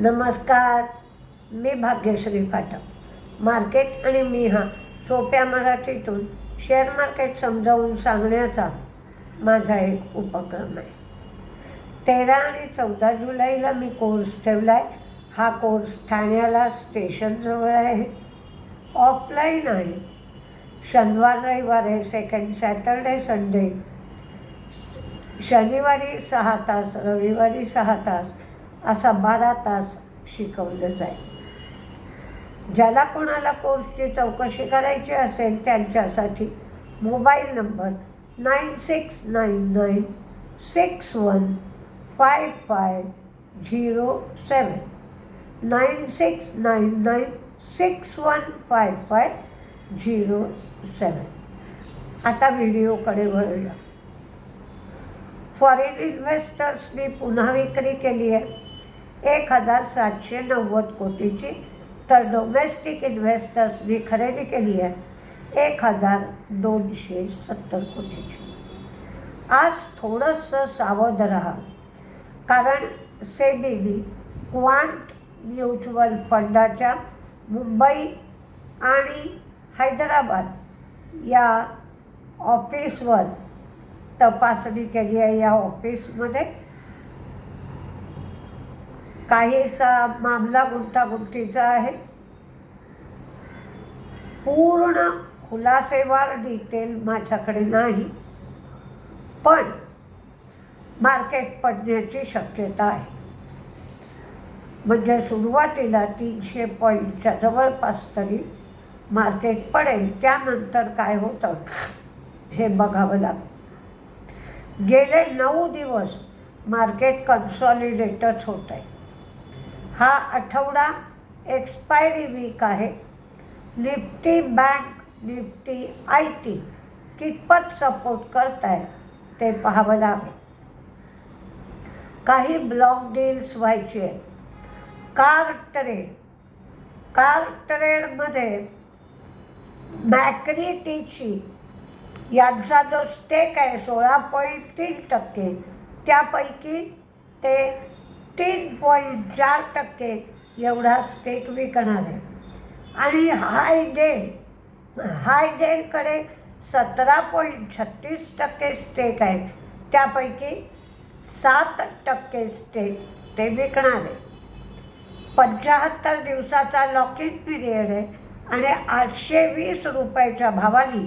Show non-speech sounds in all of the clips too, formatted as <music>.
नमस्कार मी भाग्यश्री फाटक. मार्केट आणि मी हा सोप्या मराठीतून शेअर मार्केट समजावून सांगण्याचा माझा एक उपक्रम आहे. तेरा आणि चौदा जुलैला मी कोर्स ठेवला आहे हा कोर्स ठाण्याला स्टेशनजवळ आहे. ऑफलाईन आहे. शनिवार रविवार आहे सेकंड सॅटरडे संडे शनिवारी सहा तास रविवारी सहा तास असा बारा तास शिकवलं जाईल. ज्याला कोणाला कोर्सची चौकशी करायची असेल त्यांच्यासाठी mobile number nine six nine nine six one five five zero seven nine six nine nine six one five five zero seven आता व्हिडिओकडे वळूया. फॉरेन इन्व्हेस्टर्सनी पुन्हा विक्री केली आहे. एक हजार सातशे नव्वद कोटीची तर डोमेस्टिक इन्व्हेस्टर्सनी खरेदी केली आहे एक हजार दोनशे सत्तर कोटीची. आज थोडंसं सावध राहा कारण सेबीनी क्वांट म्युच्युअल फंडाच्या मुंबई आणि हैदराबाद या ऑफिसवर तपासणी केली आहे. या ऑफिसमध्ये काहीसा मामला गुंतागुंतीचा आहे. पूर्ण खुलासेवार डिटेल माझ्याकडे नाही पण मार्केट पडण्याची शक्यता आहे. म्हणजे सुरुवातीला तीनशे पॉईंटच्या जवळपास तरी मार्केट पडेल त्यानंतर काय होतं हे बघावं लागतं गेले नऊ दिवस मार्केट कन्सॉलिडेटच होत आहे हा आठवडा एक्सपायरी वीक आहे. Nifty bank nifty I T कितपत सपोर्ट करत आहे ते पाहावं लागेल. काही ब्लॉक डील्स व्हायची आहे कार ट्रेड कार ट्रेडमध्ये मॅक्रिटीची यांचा जो स्टेक आहे सोळा पॉईंट तीन टक्के. त्यापैकी ते तीन पॉईंट चार टक्के एवढा स्टेक विकणार आहे. आणि हाय डेल हाय डेलकडे सतरा पॉईंट छत्तीस टक्के स्टेक आहे. त्यापैकी सात टक्के स्टेक ते विकणार आहे. पंच्याहत्तर दिवसाचा लॉकिंग पिरियड आहे आणि आठशे वीस रुपयाच्या भावानी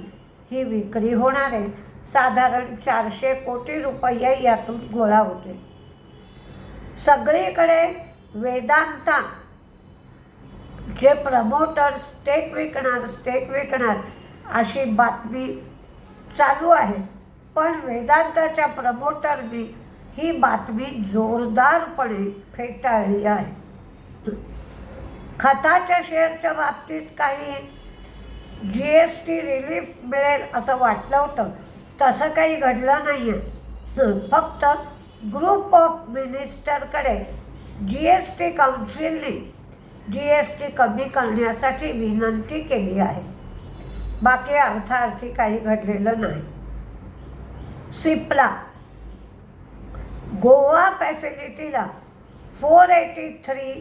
ही विक्री होणार आहे. साधारण चारशे कोटी रुपये यातून गोळा होते सगळीकडे वेदांता. जे प्रमोटर स्टेक विकणार स्टेक विकणार अशी बातमी चालू आहे. पण वेदांताच्या प्रमोटरनी ही बातमी जोरदारपणे फेटाळली आहे. खताच्या शेअरच्या बाबतीत काही जी एस टी रिलीफ मिळेल असं वाटलं होतं. तसं काही घडलं नाही आहे फक्त ग्रुप ऑफ मिनिस्टरकडे जी एस टी काउन्सिलने जी एस टी कमी करण्यासाठी विनंती केली आहे. बाकी अर्थार्थी काही घडलेलं नाही. Cipla Goa फॅसिलिटीला four eighty three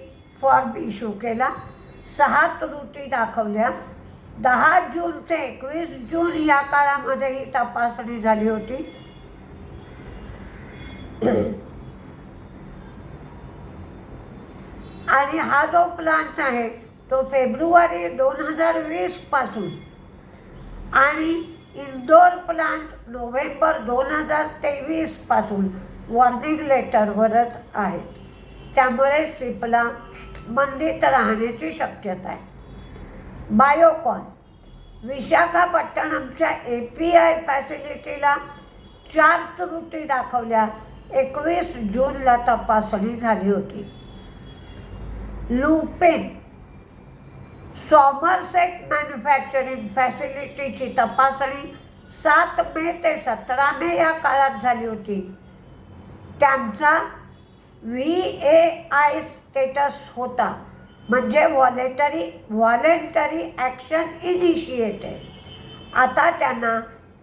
form issue केला. सहा त्रुटी दाखवल्या. दहा जून ते एकवीस जून या काळामध्ये ही तपासणी झाली होती. <clears throat> आणि हा जो प्लांट आहे तो फेब्रुवारी दोन हजार वीसपासून आणि इंदोर प्लांट नोव्हेंबर दोन हजार तेवीसपासून वॉर्निंग लेटरवरच आहेत त्यामुळे सिपला मंदीत राहण्याची शक्यता आहे. बायोकॉन विशाखापट्टणमच्या ए पी आय फॅसिलिटीला चार त्रुटी दाखवल्या. एकवीस जूनला तपासणी झाली होती. लुपेन सॉमरसेट मॅन्युफॅक्चरिंग फॅसिलिटीची तपासणी सात मे ते सतरा मे या काळात झाली होती. त्यांचा व्ही ए आय स्टेटस होता म्हणजे व्हॉलेटरी व्हॉलेंटरी ॲक्शन इनिशिएटेड आता त्यांना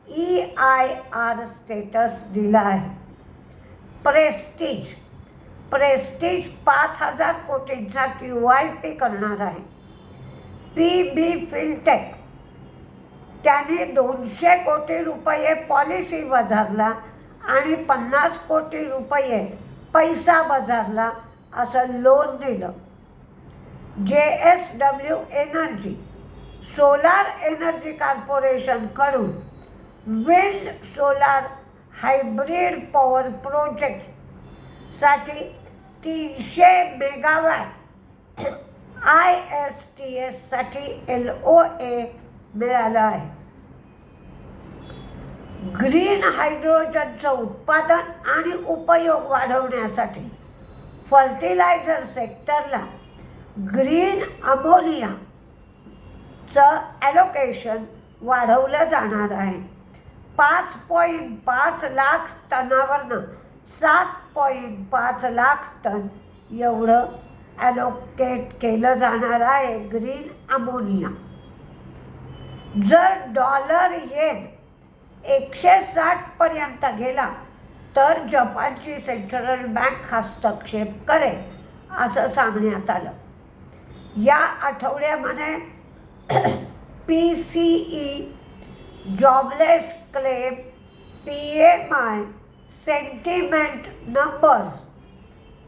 ई आय आर स्टेटस दिला आहे. प्रेस्टीज. प्रेस्टीज पाच हजार कोटींचा क्यू आय पी करणार आहे. P B Fintech. त्याने दोनशे कोटी रुपये पॉलिसी बाजारला आणि पन्नास कोटी रुपये पैसा बाजारला असं लोन दिलं. J S W energy solar energy कॉर्पोरेशनकडून wind solar hybrid power प्रोजेक्टसाठी तीनशे मेगावॅट आय एस टी एससाठी एल ओ ए मिळालं आहे. ग्रीन हायड्रोजनचं उत्पादन आणि उपयोग वाढवण्यासाठी फर्टिलायझर सेक्टरला ग्रीन अमोनियाचं ॲलोकेशन वाढवलं जाणार आहे. पाच पॉईंट पाच लाख टनावरनं सात पॉईंट पाच लाख टन एवढं ॲलोकेट केलं जाणार आहे ग्रीन अमोनिया जर डॉलर येन एकशे साठपर्यंत गेला तर जपानची सेंट्रल बँक हस्तक्षेप करेल असं सांगण्यात आलं. या आठवड्यामध्ये P C E jobless claim P M I sentiment numbers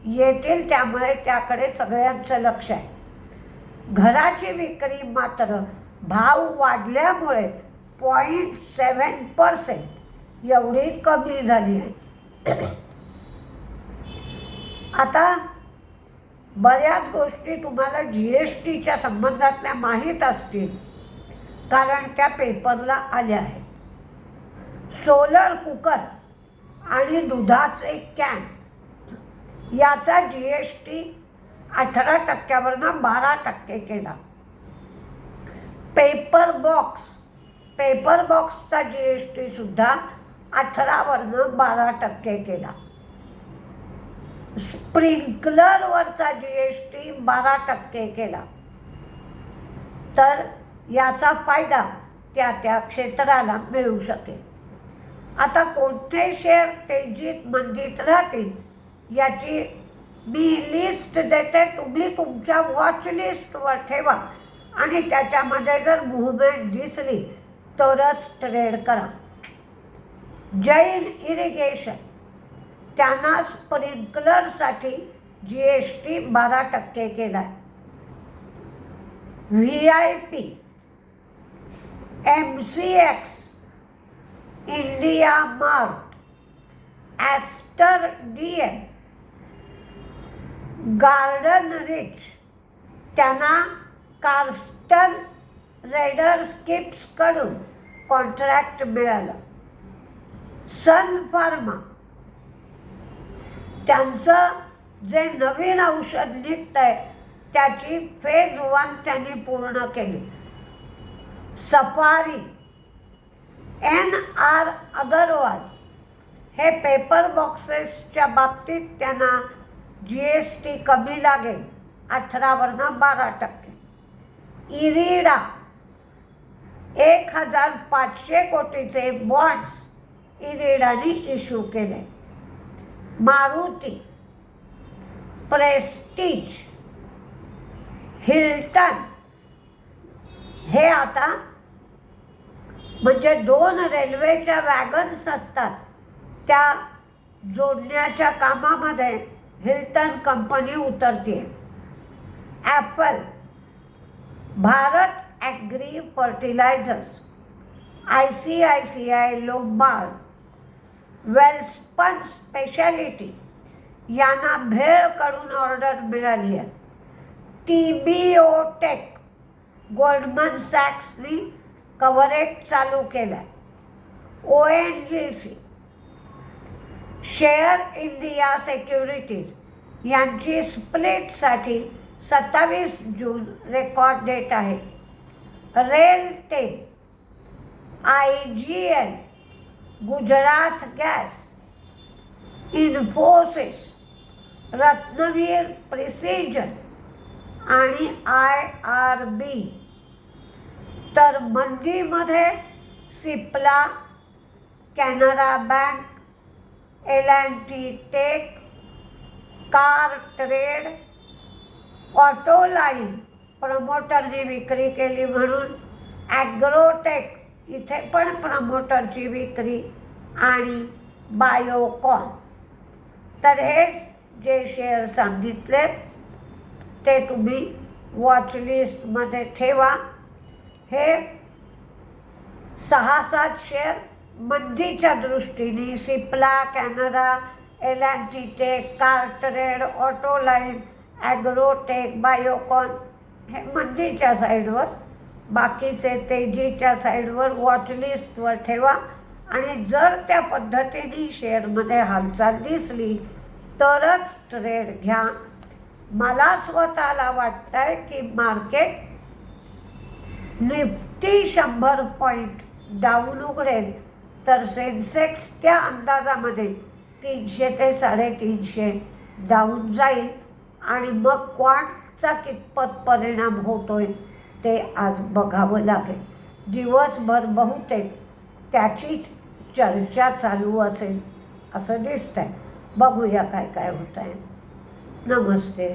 येतील त्यामुळे त्याकडे सगळ्यांचं लक्ष आहे. घराची विक्री मात्र भाव वाढल्यामुळे पॉईंट सेवन पर्सेंट एवढी कमी झाली आहे. आता बऱ्याच गोष्टी तुम्हाला जी एस टीच्या संबंधातल्या माहीत असतील. कारण त्या पेपरला आल्या आहेत. सोलर कुकर आणि दुधाचे कॅन याचा जी एस टी अठरा टक्क्यावरनं बारा टक्के केला. पेपर बॉक्स पेपर बॉक्सचा जी एस टीसुद्धा अठरावरनं बारा टक्के केला. स्प्रिंकलरवरचा जी एस टी बारा टक्के केला. तर याचा फायदा त्या त्या क्षेत्राला मिळू शकेल. आता कोणते शेअर तेजीत मंदीत राहतील याची मी लिस्ट देते. तुम्ही तुमच्या वॉच लिस्टवर ठेवा. आणि त्याच्यामध्ये जर मुवमेंट दिसली तरच ट्रेड करा. जैन इरिगेशन त्यांना स्प्रिंकलरसाठी जी एस टी बारा टक्के केला आहे V I P M C X India Mart Aster D M Garden Reach त्यांना कार्स्टन रेडर स्किप्सकडून कॉन्ट्रॅक्ट मिळालं. सन फार्मा त्यांचं जे नवीन औषध निघतं आहे त्याची फेज वन त्यांनी पूर्ण केली. सफारी एन आर अगरवाल हे पेपर बॉक्सेसच्या बाबतीत त्यांना जी एस टी कमी लागेल अठरावरनं बारा टक्के. इरिडा एक हजार पाचशे कोटीचे बॉन्ड्स इरिडाने इश्यू केले. मारुती प्रेस्टीज हिल्टन हे आता म्हणजे दोन रेल्वेच्या वॅगन्स असतात. त्या जोडण्याच्या कामामध्ये हिल्टन कंपनी उतरते. Apple Bharat agri fertilisers I C I C I Lombard Welspun speciality यांना भेळकडून ऑर्डर मिळाली आहे. T B O Tek Goldman Saxony coverage चालू केलं आहे O N G C share India securities यांची स्प्लिटसाठी सत्तावीस जून रेकॉर्ड डेट आहे. RailTel I G L Gujarat gas Infosys Ratnaveer precision आणि आय आर बी. तर मंदीमध्ये Cipla Canara bank L and T tech car trade auto line प्रमोटरने विक्री केली म्हणून agrotech इथे पण प्रमोटरची विक्री आणि बायोकॉन. तर हे जे शेअर सांगितलेत ते तुम्ही वॉचलिस्टमध्ये ठेवा. हे सहा सात शेअर मंदीच्या दृष्टीने Cipla Canara L and T tech CarTrade Autoline agrotech Biocon हे मंदीच्या साईडवर बाकीचे तेजीच्या साईडवर वॉचलिस्टवर ठेवा. आणि जर त्या पद्धतीने शेअरमध्ये हालचाल दिसली तरच ट्रेड घ्या. मला स्वतःला वाटतं आहे की मार्केट निफ्टी शंभर पॉईंट डाऊन उघडेल. तर सेन्सेक्स त्या अंदाजामध्ये तीनशे ते साडेतीनशे डाऊन जाईल. आणि मग क्वांटचा कितपत परिणाम होतोय ते आज बघावं लागेल. दिवसभर बहुतेक त्याची चर्चा चालू असेल असं दिसतंय. बघूया काय काय होत आहे नमस्ते.